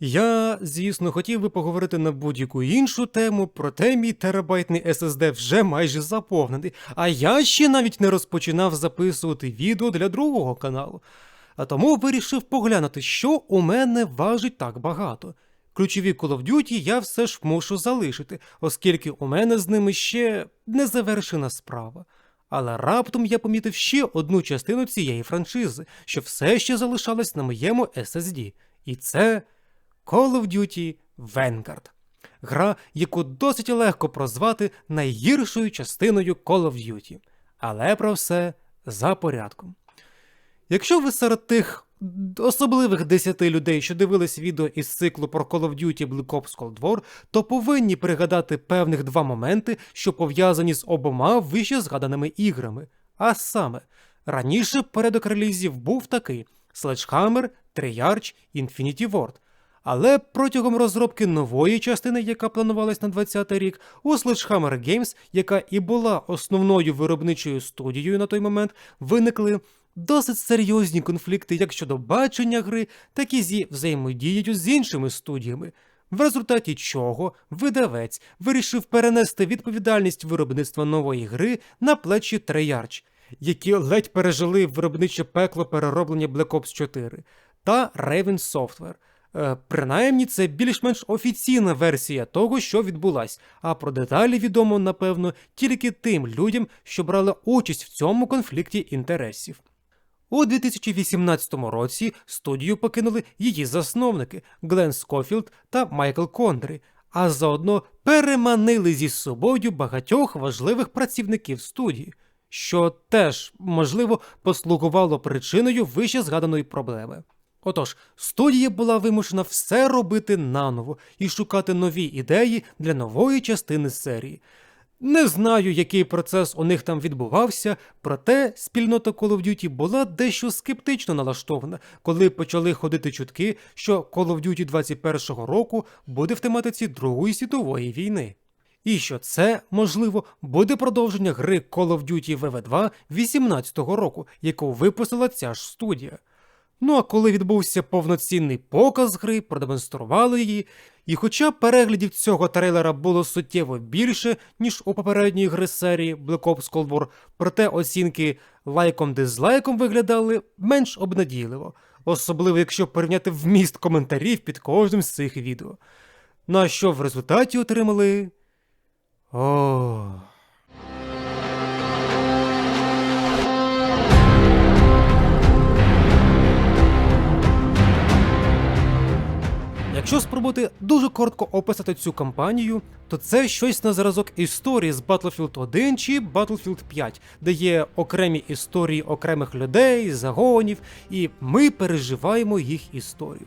Я, звісно, хотів би поговорити на будь-яку іншу тему, проте мій терабайтний SSD вже майже заповнений, а я ще навіть не розпочинав записувати відео для другого каналу. А тому вирішив поглянути, що у мене важить так багато. Ключові Call of Duty я все ж мушу залишити, оскільки у мене з ними ще не завершена справа. Але раптом я помітив ще одну частину цієї франшизи, що все ще залишалась на моєму SSD. І це Call of Duty Vanguard. Гра, яку досить легко прозвати найгіршою частиною Call of Duty. Але про все за порядком. Якщо ви серед тих особливих 10 людей, що дивились відео із циклу про Call of Duty Black Ops Cold War, то повинні пригадати певних два моменти, що пов'язані з обома вище згаданими іграми. А саме, раніше передок релізів був такий: Sledgehammer, Treyarch, Infinity Ward. Але протягом розробки нової частини, яка планувалась на 20-й рік, у Sledgehammer Games, яка і була основною виробничою студією на той момент, виникли досить серйозні конфлікти як щодо бачення гри, так і зі взаємодією з іншими студіями. В результаті чого видавець вирішив перенести відповідальність виробництва нової гри на плечі Treyarch, які ледь пережили виробниче пекло перероблення Black Ops 4, та Raven Software. Е, Принаймні, це більш-менш офіційна версія того, що відбулась, а про деталі відомо, напевно, тільки тим людям, що брали участь в цьому конфлікті інтересів. У 2018 році студію покинули її засновники Глен Скофілд та Майкл Кондрі, а заодно переманили зі собою багатьох важливих працівників студії, що теж, можливо, послугувало причиною вище згаданої проблеми. Отож, студія була вимушена все робити наново і шукати нові ідеї для нової частини серії. Не знаю, який процес у них там відбувався, проте спільнота Call of Duty була дещо скептично налаштована, коли почали ходити чутки, що Call of Duty 21 року буде в тематиці Другої світової війни. І що це, можливо, буде продовження гри Call of Duty VV2 18 року, яку випустила ця ж студія. Ну а коли відбувся повноцінний показ гри, продемонстрували її, і хоча переглядів цього трейлера було суттєво більше, ніж у попередньої гри серії Black Ops Cold War, проте оцінки лайком-дизлайком виглядали менш обнадійливо, особливо якщо порівняти вміст коментарів під кожним з цих відео. Ну а що в результаті отримали. О. Якщо спробувати дуже коротко описати цю кампанію, то це щось на зразок історії з Battlefield 1 чи Battlefield 5, де є окремі історії окремих людей, загонів, і ми переживаємо їх історію.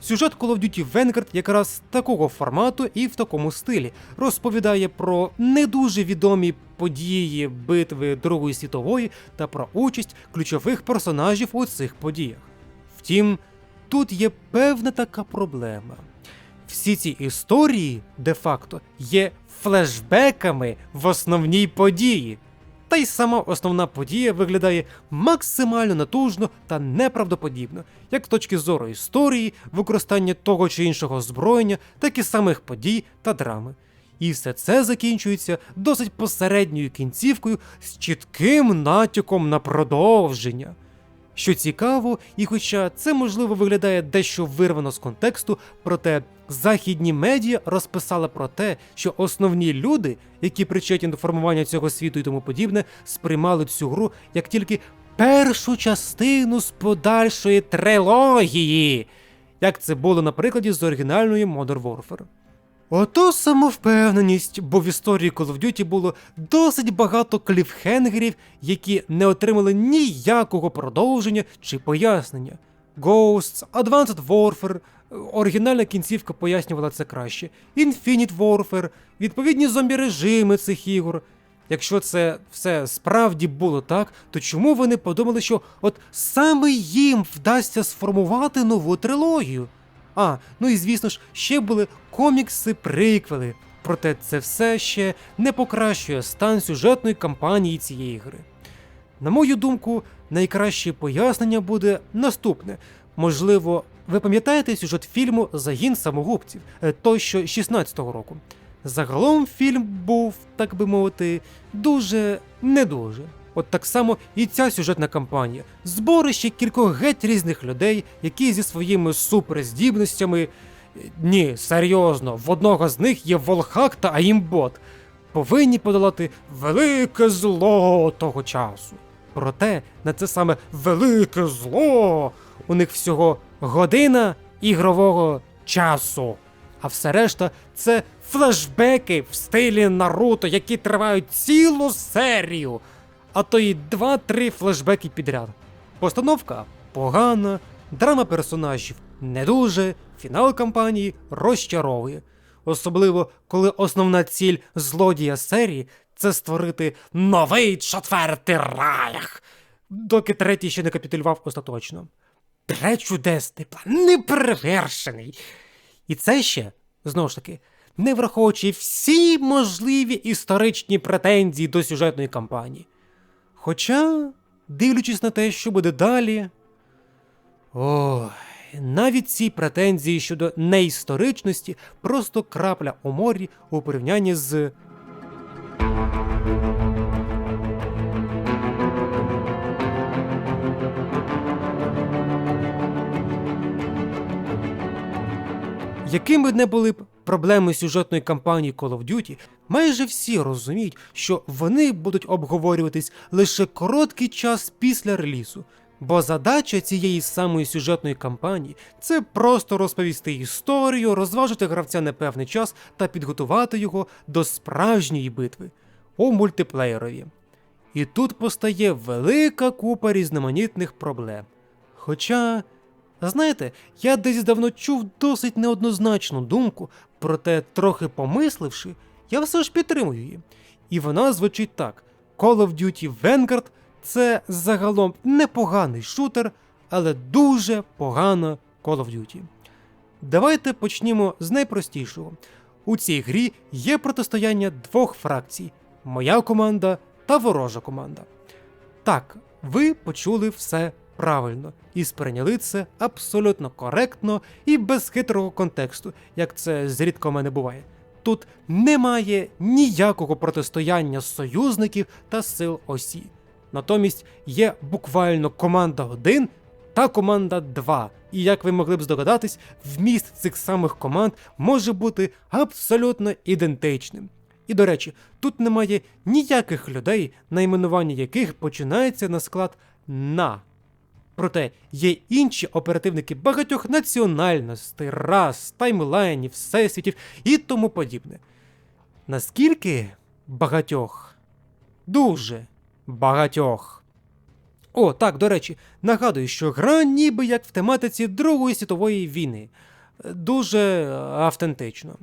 Сюжет Call of Duty Vanguard якраз такого формату і в такому стилі розповідає про не дуже відомі події битви Другої світової та про участь ключових персонажів у цих подіях. Втім, тут є певна така проблема. Всі ці історії де-факто є флешбеками в основній події. Та й сама основна подія виглядає максимально натужно та неправдоподібно, як з точки зору історії, використання того чи іншого озброєння, так і самих подій та драми. І все це закінчується досить посередньою кінцівкою з чітким натяком на продовження. Що цікаво, і хоча це можливо виглядає дещо вирвано з контексту, проте західні медіа розписали про те, що основні люди, які причетні до формування цього світу і тому подібне, сприймали цю гру як тільки першу частину з подальшої трилогії, як це було на прикладі з оригінальної Modern Warfare. Ото самовпевненість, бо в історії Call of Duty було досить багато кліфхенгерів, які не отримали ніякого продовження чи пояснення. Ghosts, Advanced Warfare, оригінальна кінцівка пояснювала це краще. Infinite Warfare, відповідні зомбі-режими цих ігор. Якщо це все справді було так, то чому вони подумали, що от саме їм вдасться сформувати нову трилогію? А, ну і звісно ж, ще були комікси-приквели. Проте це все ще не покращує стан сюжетної кампанії цієї гри. На мою думку, найкраще пояснення буде наступне. Можливо, Ви пам'ятаєте сюжет фільму Загін самогубців, е, той що 16-го року. Загалом фільм був, так би мовити, дуже не дуже. От так само і ця сюжетна кампанія. Зборище кількох геть різних людей, які зі своїми суперздібностями. е, Ні, серйозно, в одного з них є Волхак та Аїмбот. Повинні подолати велике зло того часу. Проте на це саме велике зло у них всього година ігрового часу. А все решта це флешбеки в стилі Наруто, які тривають цілу серію, а то й 2-3 флешбеки підряд. Постановка погана, драма персонажів не дуже, фінал кампанії розчаровує. Особливо, коли основна ціль злодія серії це створити новий четвертий раях, доки третій ще не капітулював остаточно. Пречудесний план, неперевершений. І це ще, знову ж таки, не враховуючи всі можливі історичні претензії до сюжетної кампанії. Хоча, дивлячись на те, що буде далі. Ой, навіть ці претензії щодо неісторичності просто крапля у морі у порівнянні з. Якими не були б проблеми сюжетної кампанії Call of Duty, майже всі розуміють, що вони будуть обговорюватись лише короткий час після релізу. Бо задача цієї самої сюжетної кампанії це просто розповісти історію, розважити гравця на певний час та підготувати його до справжньої битви у мультиплеєрові. І тут постає велика купа різноманітних проблем. Хоча, знаєте, я десь давно чув досить неоднозначну думку, проте, трохи помисливши, я все ж підтримую її. І вона звучить так: Call of Duty Vanguard це загалом непоганий шутер, але дуже погана Call of Duty. Давайте почнімо з найпростішого. У цій грі є протистояння двох фракцій: моя команда та ворожа команда. Так, ви почули все правильно і сприйняли це абсолютно коректно і без хитрого контексту, як це зрідка в мене буває. Тут немає ніякого протистояння союзників та сил осі. Натомість є буквально команда 1 та команда 2. І як ви могли б здогадатись, вміст цих самих команд може бути абсолютно ідентичним. І до речі, тут немає ніяких людей, найменування яких починається на склад на. Проте є інші оперативники багатьох національностей, рас, таймлайнів, всесвітів і тому подібне. Наскільки багатьох? Дуже багатьох. О, так, до речі, нагадую, що гра ніби як в тематиці Другої світової війни. Дуже автентично.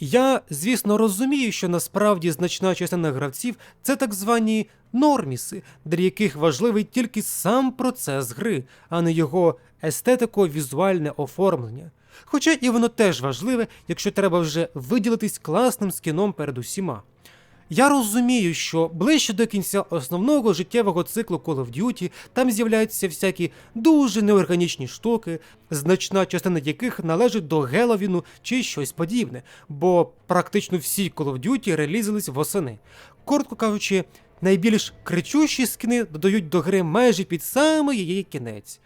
Я, звісно, розумію, що насправді значна частина гравців це так звані норміси, для яких важливий тільки сам процес гри, а не його естетико-візуальне оформлення. Хоча і воно теж важливе, якщо треба вже виділитись класним скіном перед усіма. Я розумію, що ближче до кінця основного життєвого циклу Call of Duty там з'являються всякі дуже неорганічні штуки, значна частина яких належить до Геловіну чи щось подібне, бо практично всі Call of Duty релізились восени. Коротко кажучи, найбільш кричущі скини додають до гри майже під самий її кінець.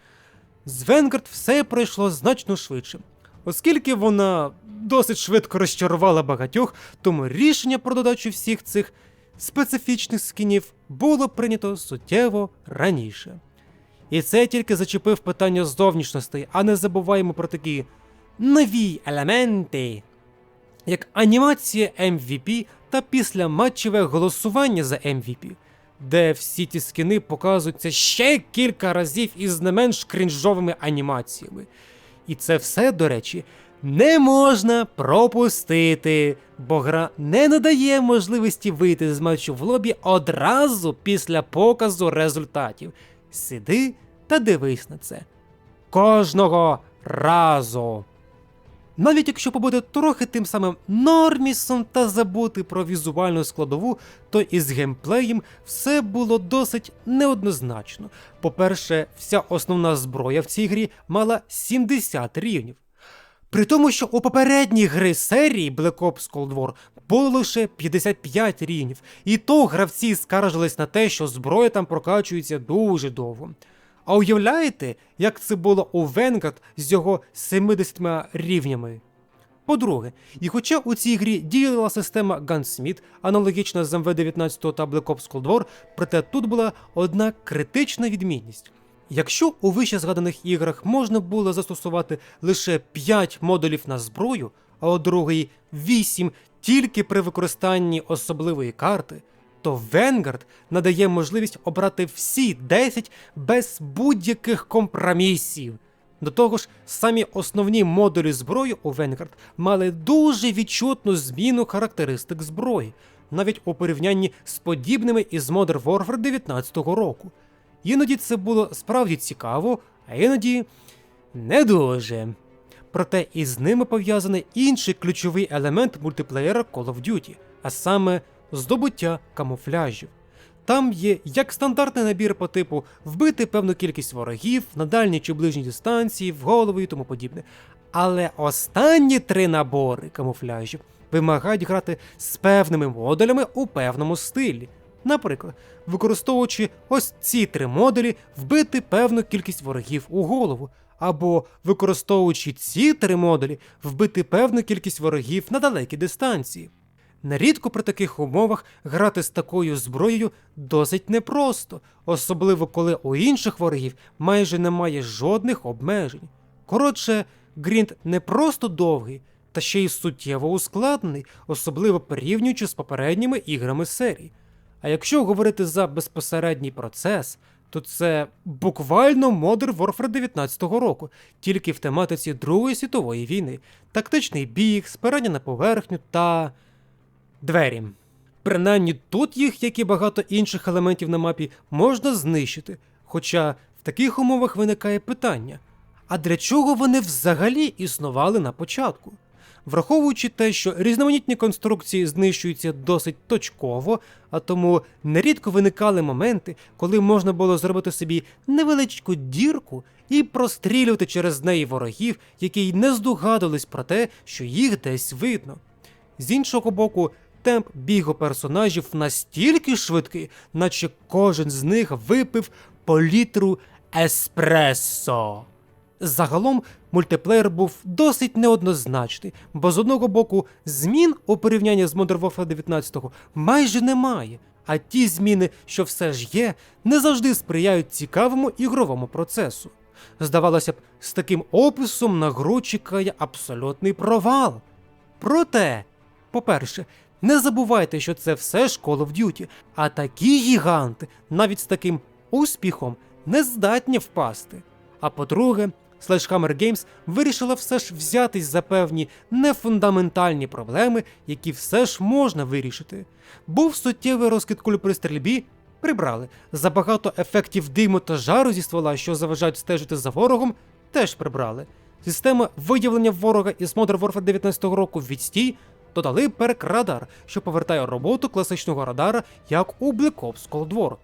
З Vanguard все пройшло значно швидше. Оскільки вона досить швидко розчарувала багатьох, тому рішення про додачу всіх цих специфічних скінів було прийнято суттєво раніше. І це тільки зачепив питання зовнішностей, а не забуваємо про такі нові елементи, як анімація MVP та післяматчеве голосування за MVP, де всі ті скини показуються ще кілька разів із не менш крінжовими анімаціями. І це все, до речі, не можна пропустити, бо гра не надає можливості вийти з матчу в лобі одразу після показу результатів. Сиди та дивись на це. Кожного разу. Навіть якщо побути трохи тим самим нормісом та забути про візуальну складову, то із геймплеєм все було досить неоднозначно. По-перше, вся основна зброя в цій грі мала 70 рівнів. При тому, що у попередній гри серії Black Ops Cold War було лише 55 рівнів, і то гравці скаржились на те, що зброя там прокачується дуже довго. А уявляєте, як це було у Vanguard з його 70 рівнями? По-друге, і хоча у цій грі діяла система Gunsmith, аналогічна з МВ-19 та Black Ops Cold War, проте тут була одна критична відмінність. Якщо у вище згаданих іграх можна було застосувати лише 5 модулів на зброю, а у другій 8 тільки при використанні особливої карти, то Vanguard надає можливість обрати всі 10 без будь-яких компромісів. До того ж, самі основні модулі зброї у Vanguard мали дуже відчутну зміну характеристик зброї, навіть у порівнянні з подібними із Modern Warfare 19 року. Іноді це було справді цікаво, а іноді не дуже. Проте із ними пов'язаний інший ключовий елемент мультиплеєра Call of Duty, а саме здобуття камуфляжів. Там є як стандартний набір по типу вбити певну кількість ворогів на дальній чи ближній дистанції, в голову і тому подібне. Але останні три набори камуфляжів вимагають грати з певними модулями у певному стилі. Наприклад, використовуючи ось ці три модулі, вбити певну кількість ворогів у голову, або використовуючи ці три модулі, вбити певну кількість ворогів на далекій дистанції. Нерідко при таких умовах грати з такою зброєю досить непросто, особливо коли у інших ворогів майже немає жодних обмежень. Коротше, Грінт не просто довгий, та ще й суттєво ускладнений, особливо порівнюючи з попередніми іграми серії. А якщо говорити за безпосередній процес, то це буквально Modern Warfare 19-го року, тільки в тематиці Другої світової війни, тактичний біг, спирання на поверхню та двері. Принаймні тут їх, як і багато інших елементів на мапі, можна знищити. Хоча в таких умовах виникає питання: а для чого вони взагалі існували на початку? Враховуючи те, що різноманітні конструкції знищуються досить точково, а тому нерідко виникали моменти, коли можна було зробити собі невеличку дірку і прострілювати через неї ворогів, які й не здогадувались про те, що їх десь видно. З іншого боку, темп бігу персонажів настільки швидкий, наче кожен з них випив по літру еспресо. Загалом мультиплеєр був досить неоднозначний, бо з одного боку змін у порівнянні з Modern Warfare 19 майже немає, а ті зміни, що все ж є, не завжди сприяють цікавому ігровому процесу. Здавалося б, з таким описом на гру чекає абсолютний провал. Проте, по-перше, не забувайте, що це все ж Call of Duty, а такі гіганти навіть з таким успіхом не здатні впасти. А по-друге, Sledgehammer Games вирішила все ж взятись за певні нефундаментальні проблеми, які все ж можна вирішити. Був суттєвий розкид куль при стрільбі, прибрали. Забагато ефектів диму та жару зі ствола, що заважають стежити за ворогом, теж прибрали. Система виявлення ворога із Modern Warfare 19 року відстій додали перк радар, що повертає роботу класичного радара, як у Black Ops Cold War.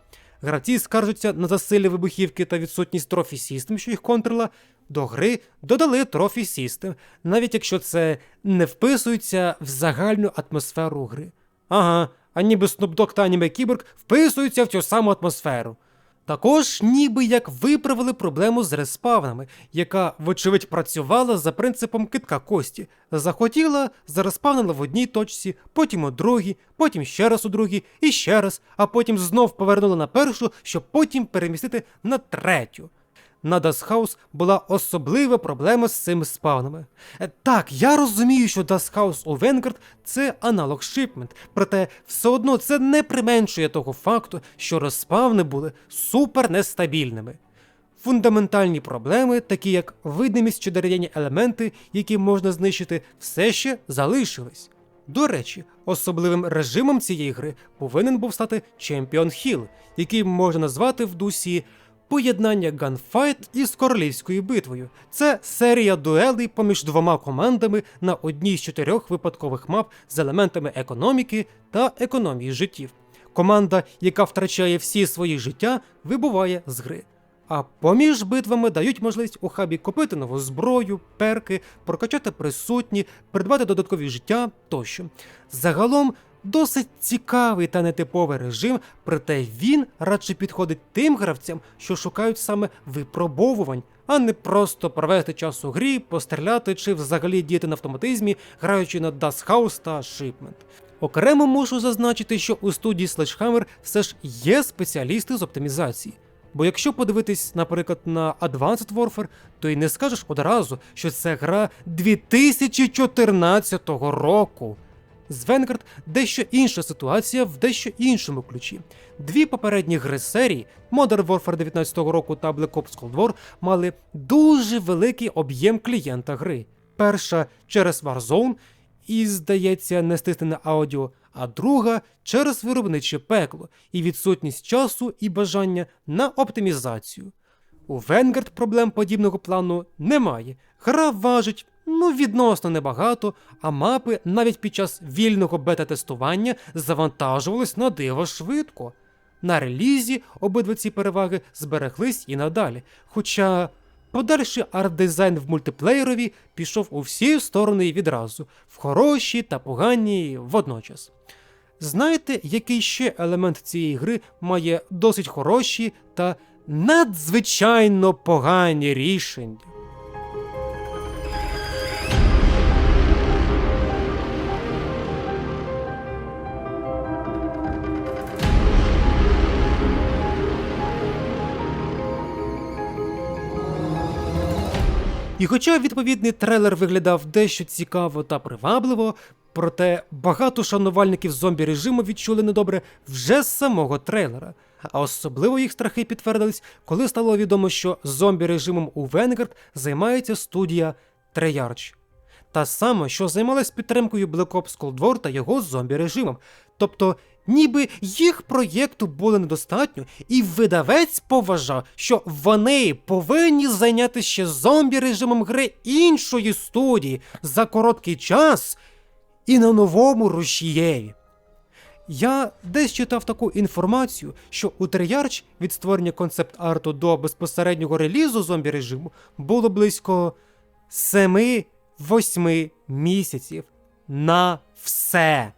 Гравці скаржаться на засилля вибухівки та відсутність трофі систем, що їх контрила. До гри додали трофі систем, навіть якщо це не вписується в загальну атмосферу гри. Ага, а ніби Snoop та аніме Кіборг вписуються в цю саму атмосферу. Також ніби як виправили проблему з респавнами, яка, вочевидь, працювала за принципом китка кості. Захотіла, зареспавнила в одній точці, потім у другій, потім ще раз у другій і ще раз, а потім знов повернула на першу, щоб потім перемістити на третю. На House була особлива проблема з цими спавнами. Е, Так, я розумію, що House у Vanguard – це аналог Shipment, проте все одно це не применшує того факту, що розспавни були супер нестабільними. Фундаментальні проблеми, такі як видимість чи дерев'яні елементи, які можна знищити, все ще залишились. До речі, особливим режимом цієї гри повинен був стати Champion Hill, який можна назвати в дусі поєднання ганфайт із королівською битвою. Це серія дуелей поміж двома командами на одній з чотирьох випадкових мап з елементами економіки та економії життів. Команда, яка втрачає всі свої життя, вибуває з гри. А поміж битвами дають можливість у хабі купити нову зброю, перки, прокачати присутні, придбати додаткові життя тощо. Загалом досить цікавий та нетиповий режим, проте він радше підходить тим гравцям, що шукають саме випробовувань, а не просто провести час у грі, постріляти чи взагалі діяти на автоматизмі, граючи на Dust House та Shipment. Окремо можу зазначити, що у студії Sledgehammer все ж є спеціалісти з оптимізації. Бо якщо подивитись, наприклад, на Advanced Warfare, то й не скажеш одразу, що це гра 2014 року. З Vanguard дещо інша ситуація в дещо іншому ключі. Дві попередні гри серії Modern Warfare 19 року та Black Ops Cold War мали дуже великий об'єм клієнта гри. Перша через Warzone і, здається, не стиснене аудіо, а друга через виробниче пекло і відсутність часу і бажання на оптимізацію. У Vanguard проблем подібного плану немає. Гра важить ну відносно небагато, а мапи навіть під час вільного бета-тестування завантажувались на диво швидко. На релізі обидва ці переваги збереглись і надалі. Хоча подальший арт-дизайн в мультиплеєрові пішов у всі сторони відразу, в хороші та погані водночас. Знаєте, який ще елемент цієї гри має досить хороші та надзвичайно погані рішення? І хоча відповідний трейлер виглядав дещо цікаво та привабливо, проте багато шанувальників зомбі режиму відчули недобре вже з самого трейлера. А особливо їх страхи підтвердились, коли стало відомо, що зомбі режимом у Vanguard займається студія Treyarch. Та сама, що займалась підтримкою Black Ops Cold War та його зомбі режимом. Тобто, ніби їх проєкту було недостатньо, і видавець поважав, що вони повинні зайняти ще зомбі режимом гри іншої студії за короткий час і на новому рушієві. Я десь читав таку інформацію, що у Treyarch від створення концепт-арту до безпосереднього релізу зомбі режиму було близько 7-8 місяців на все.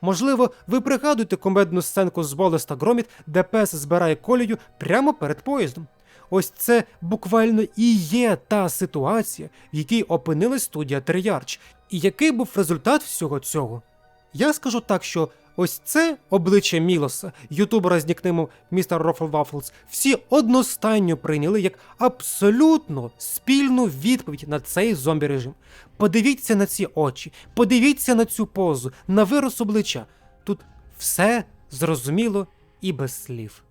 Можливо, ви пригадуєте комедну сценку з Болес та Громіт, де пес збирає колію прямо перед поїздом. Ось це буквально і є та ситуація, в якій опинилась студія Триярч, І який був результат всього цього? Я скажу так, що ось це обличчя Мілоса, ютубера з Mr. Ruffle Waffles, всі одностайно прийняли як абсолютно спільну відповідь на цей зомбі режим. Подивіться на ці очі, подивіться на цю позу, на вираз обличчя. Тут все зрозуміло і без слів.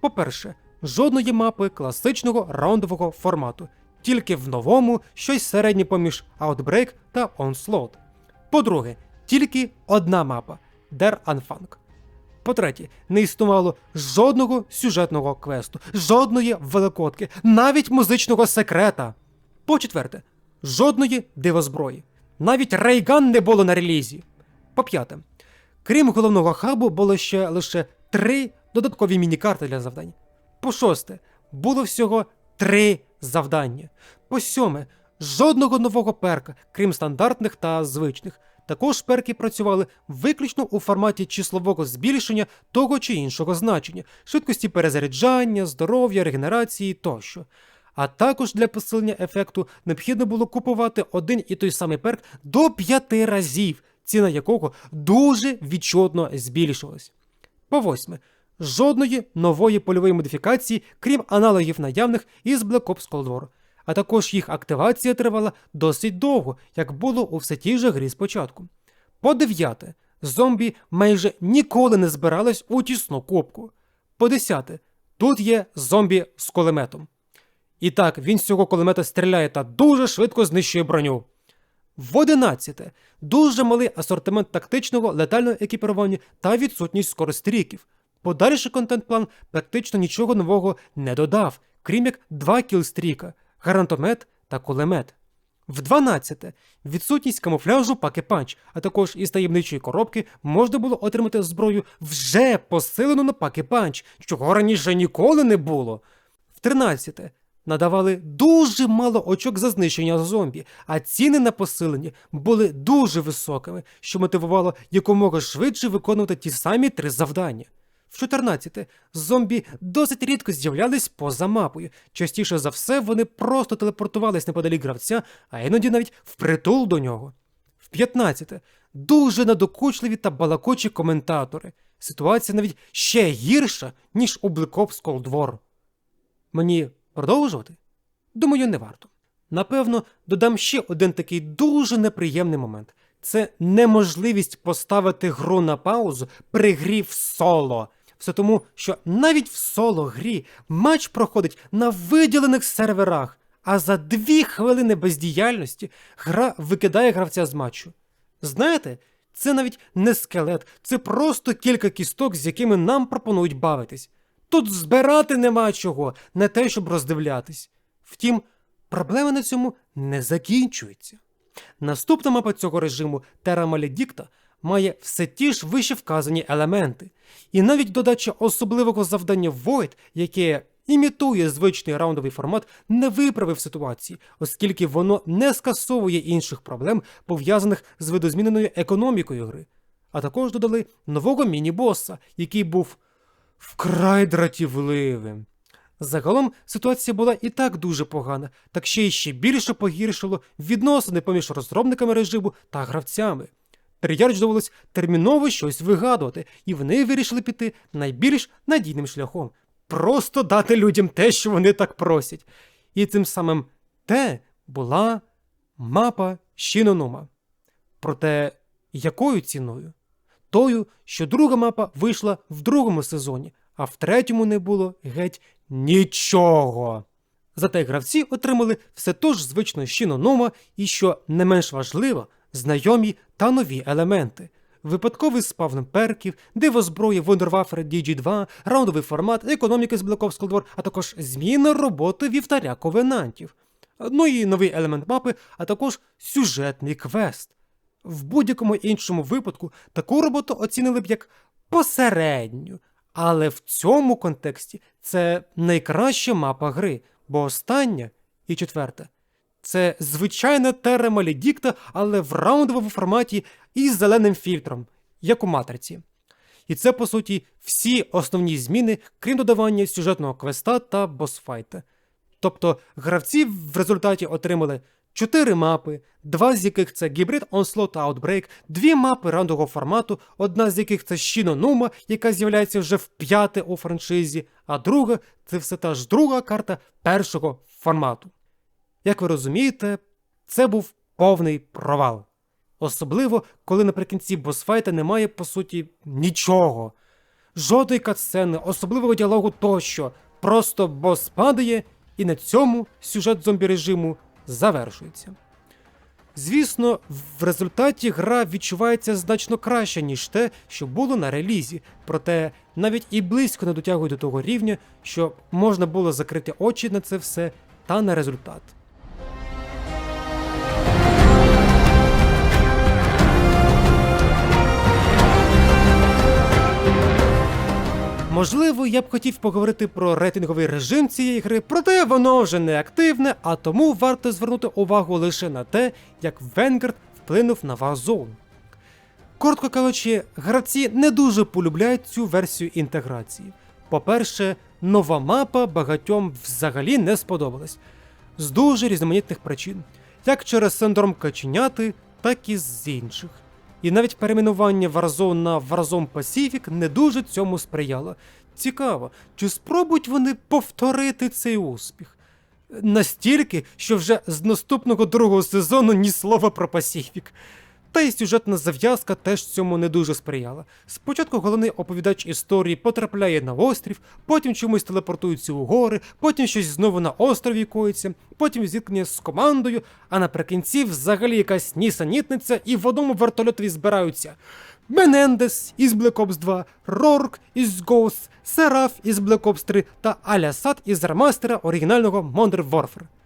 По-перше, жодної мапи класичного раундового формату, тільки в новому щось середнє поміж Outbreak та Onslaught. По-друге, тільки одна мапа Der Anfang. По-третє, не існувало жодного сюжетного квесту, жодної великодки, навіть музичного секрета. По-четверте, жодної дивозброї. Навіть рейган не було на релізі. По-п'яте, крім головного хабу, було ще лише три додаткові міні-карти для завдань. По шосте, було всього три завдання. По сьоме, жодного нового перка, крім стандартних та звичних. Також перки працювали виключно у форматі числового збільшення того чи іншого значення, швидкості перезаряджання, здоров'я, регенерації тощо. А також для посилення ефекту необхідно було купувати один і той самий перк до п'яти разів, ціна якого дуже відчутно збільшилась. По восьме, жодної нової польової модифікації, крім аналогів наявних із Black Ops Cold War. А також їх активація тривала досить довго, як було у все тій же грі спочатку. По дев'яте, зомбі майже ніколи не збирались у тісну копку. По десяте, тут є зомбі з кулеметом. І так, він з цього кулемета стріляє та дуже швидко знищує броню. В одинадцяте, дуже малий асортимент тактичного летального екіпірування та відсутність скоростріків. Подальший контент-план практично нічого нового не додав, крім як два кілстріка, гарантомет та кулемет. В 12. Відсутність камуфляжу паки-панч, а також із таємничої коробки можна було отримати зброю вже посилену на паки-панч, чого раніше ніколи не було. В 13. Надавали дуже мало очок за знищення зомбі, а ціни на посилення були дуже високими, що мотивувало якомога швидше виконувати ті самі три завдання. В 14 зомбі досить рідко з'являлись поза мапою. Частіше за все вони просто телепортувались неподалік гравця, а іноді навіть впритул до нього. В 15 дуже надокучливі та балакочі коментатори. Ситуація навіть ще гірша, ніж у Black Ops Мені продовжувати? Думаю, не варто. Напевно, додам ще один такий дуже неприємний момент: це неможливість поставити гру на паузу при грі в соло. Все тому, що навіть в соло грі матч проходить на виділених серверах, а за дві хвилини бездіяльності гра викидає гравця з матчу. Знаєте, це навіть не скелет, це просто кілька кісток, з якими нам пропонують бавитись. Тут збирати нема чого, не те, щоб роздивлятись. Втім, проблема на цьому не закінчується. Наступна мапа цього режиму Terra Maledicta має все ті ж вище вказані елементи, і навіть додача особливого завдання Void, яке імітує звичний раундовий формат, не виправив ситуації, оскільки воно не скасовує інших проблем, пов'язаних з видозміненою економікою гри. А також додали нового міні-боса, який був вкрай дратівливим. Загалом ситуація була і так дуже погана, так ще й ще більше погіршило відносини поміж розробниками режиму та гравцями. Тріярч довелось терміново щось вигадувати, і вони вирішили піти найбільш надійним шляхом просто дати людям те, що вони так просять. І цим самим те була мапа Шінонума. Проте якою ціною? Тою, що друга мапа вийшла в другому сезоні, а в третьому не було геть нічого. Зате гравці отримали все ту ж звичну Шінонома і, що не менш важливо, знайомі та нові елементи. Випадковий спавн перків, диво зброї Wonderwaffle DG2, раундовий формат, економіки з Black Ops Cold War, а також зміна роботи вівтаря ковенантів. Ну і новий елемент мапи, а також сюжетний квест. В будь-якому іншому випадку таку роботу оцінили б як посередню. Але в цьому контексті це найкраща мапа гри, бо остання і четверта це звичайна Terra Maledicta, але в раундовому форматі із зеленим фільтром, як у матриці. І це, по суті, всі основні зміни, крім додавання сюжетного квеста та босфайта. Тобто гравці в результаті отримали 4 мапи, два з яких це Hybrid Onslaught Outbreak, дві мапи раундового формату, одна з яких це Shinonuma, яка з'являється вже в п'яте у франшизі, а друга це все та ж друга карта першого формату. Як ви розумієте, це був повний провал. Особливо, коли наприкінці босфайта немає, по суті, нічого. Жодної катсцени, особливого діалогу тощо. Просто бос падає, і на цьому сюжет зомбі режиму завершується. Звісно, в результаті гра відчувається значно краще, ніж те, що було на релізі, проте навіть і близько не дотягує до того рівня, що можна було закрити очі на це все та на результат. Можливо, я б хотів поговорити про рейтинговий режим цієї гри, проте воно вже не активне, а тому варто звернути увагу лише на те, як Vanguard вплинув на Warzone. Коротко кажучи, гравці не дуже полюбляють цю версію інтеграції. По-перше, нова мапа багатьом взагалі не сподобалась з дуже різноманітних причин, як через синдром каченяти, так і з інших. І навіть перейменування Warzone на Warzone Pacific не дуже цьому сприяло. Цікаво, чи спробують вони повторити цей успіх? Настільки, що вже з наступного другого сезону ні слова про Pacific. Та й сюжетна зав'язка теж цьому не дуже сприяла. Спочатку головний оповідач історії потрапляє на острів, потім чомусь телепортується у гори, потім щось знову на острові коїться, потім зіткнення з командою, а наприкінці взагалі якась нісенітниця і в одному вертольотові збираються Менендес із Black Ops 2, Рорк із Ghost, Сераф із Black Ops 3 та Алясад із ремастера оригінального Modern Warfare.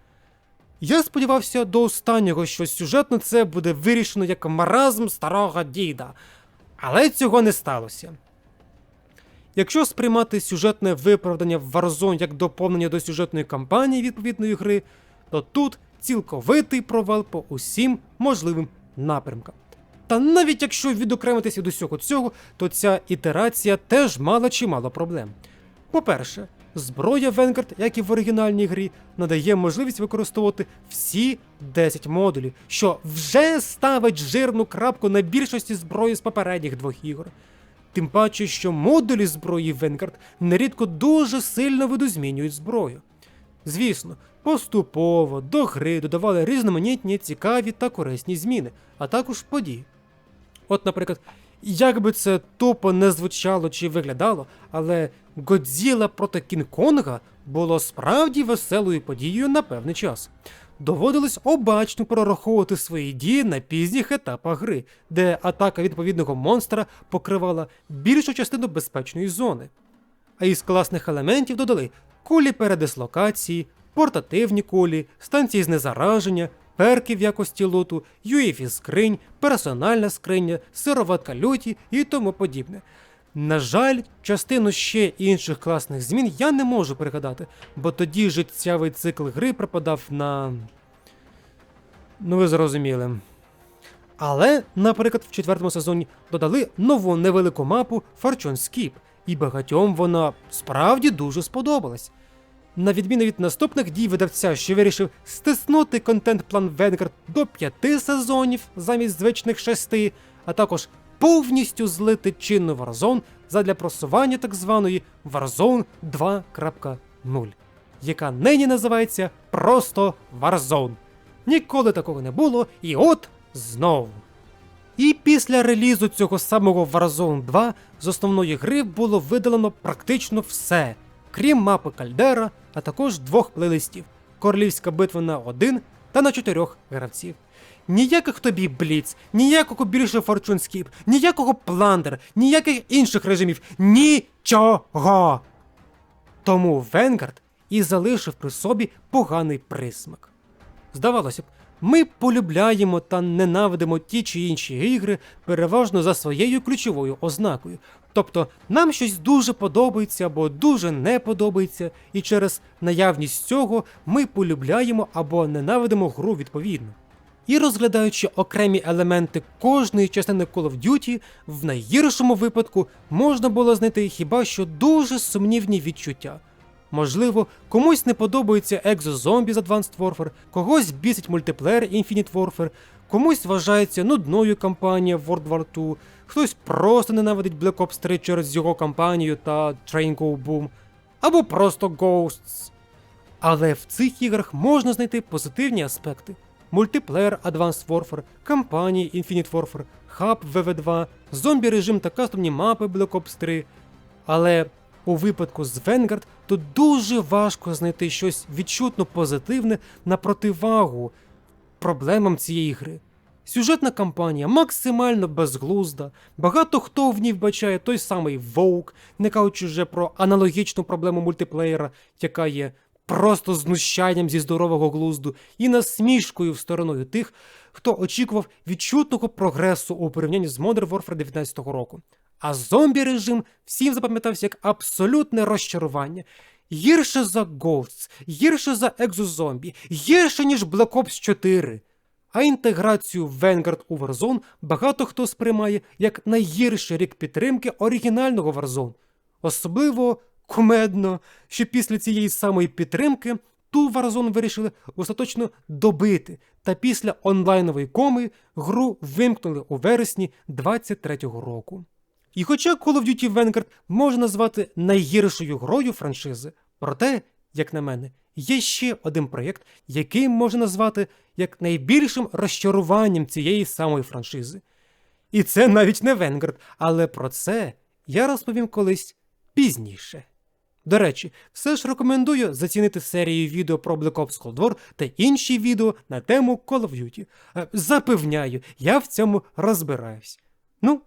Я сподівався до останнього, що сюжетно це буде вирішено як маразм старого діда, але цього не сталося. Якщо сприймати сюжетне виправдання в Warzone як доповнення до сюжетної кампанії відповідної гри, то тут цілковитий провал по усім можливим напрямкам. Та навіть якщо відокремитись від усього цього, то ця ітерація теж мала чимало проблем. По-перше, зброя Vanguard, як і в оригінальній грі, надає можливість використовувати всі 10 модулів, що вже ставить жирну крапку на більшості зброї з попередніх двох ігор. Тим паче, що модулі зброї Vanguard нерідко дуже сильно видозмінюють зброю. Звісно, поступово до гри додавали різноманітні цікаві та корисні зміни, а також події. От, наприклад, як би це тупо не звучало чи виглядало, але Годзіла проти Кінг-Конга було справді веселою подією на певний час. Доводилось обачно прораховувати свої дії на пізніх етапах гри, де атака відповідного монстра покривала більшу частину безпечної зони. А із класних елементів додали кулі передислокації, портативні кулі, станції знезараження, перки в якості луту, UEFI скринь, персональна скриня, сироватка люті і тому подібне. На жаль, частину ще інших класних змін я не можу пригадати, бо тоді життєвий цикл гри припадав на. Ну, ви зрозуміли. Але, наприклад, в четвертому сезоні додали нову невелику мапу Fortune Skip, і багатьом вона справді дуже сподобалась. На відміну від наступних дій видавця, що вирішив стиснути контент-план Vanguard до п'яти сезонів замість звичних шести, а також повністю злити чинну Warzone задля просування так званої Warzone 2.0, яка нині називається просто Warzone. Ніколи такого не було, і от знову. І після релізу цього самого Warzone 2 з основної гри було видалено практично все, крім мапи Кальдера, а також двох плейлистів: Королівська битва на один та на чотирьох гравців. Ніяких тобі Бліц, ніякого більше Fortune ніякого Пландер, ніяких інших режимів, нічого. Тому Vanguard і залишив при собі поганий присмак. Здавалося б, ми полюбляємо та ненавидимо ті чи інші ігри переважно за своєю ключовою ознакою. Тобто нам щось дуже подобається або дуже не подобається, і через наявність цього ми полюбляємо або ненавидимо гру відповідно. І розглядаючи окремі елементи кожної частини Call of Duty, в найгіршому випадку можна було знайти хіба що дуже сумнівні відчуття. Можливо, комусь не подобається Exo-Zombie з Advanced Warfare, когось бісить мультиплеєр Infinite Warfare, комусь вважається нудною кампанія World War II, хтось просто ненавидить Black Ops 3 через його кампанію та Train Go Boom, або просто Ghosts. Але в цих іграх можна знайти позитивні аспекти. Мультиплеєр Advanced Warfare, кампанії Infinite Warfare, хаб VV2, зомбі режим та кастомні мапи Black Ops 3. Але у випадку з Vanguard тут дуже важко знайти щось відчутно позитивне на противагу проблемам цієї гри. Сюжетна кампанія максимально безглузда, багато хто в ній вбачає той самий Vogue, не кажучи вже про аналогічну проблему мультиплеєра, яка є просто знущанням зі здорового глузду і насмішкою в стороною тих, хто очікував відчутного прогресу у порівнянні з Modern Warfare 19 року. А зомбі режим всім запам'ятався як абсолютне розчарування. Гірше за Ghosts, гірше за Exo-Zombie, гірше, ніж Black Ops 4. А інтеграцію Vanguard у Warzone багато хто сприймає як найгірший рік підтримки оригінального Warzone. Особливо кумедно, що після цієї самої підтримки ту Warzone вирішили остаточно добити, та після онлайнової коми гру вимкнули у вересні 23-го року. І хоча Call of Duty Vanguard можна назвати найгіршою грою франшизи, проте, як на мене, є ще один проєкт, який можна назвати як найбільшим розчаруванням цієї самої франшизи. І це навіть не Vanguard, але про це я розповім колись пізніше. До речі, все ж рекомендую зацінити серію відео про Black Ops Cold War та інші відео на тему Call of Duty. Е, Запевняю, я в цьому розбираюсь. Ну,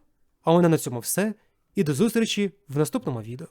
А у мене на цьому все. І до зустрічі в наступному відео.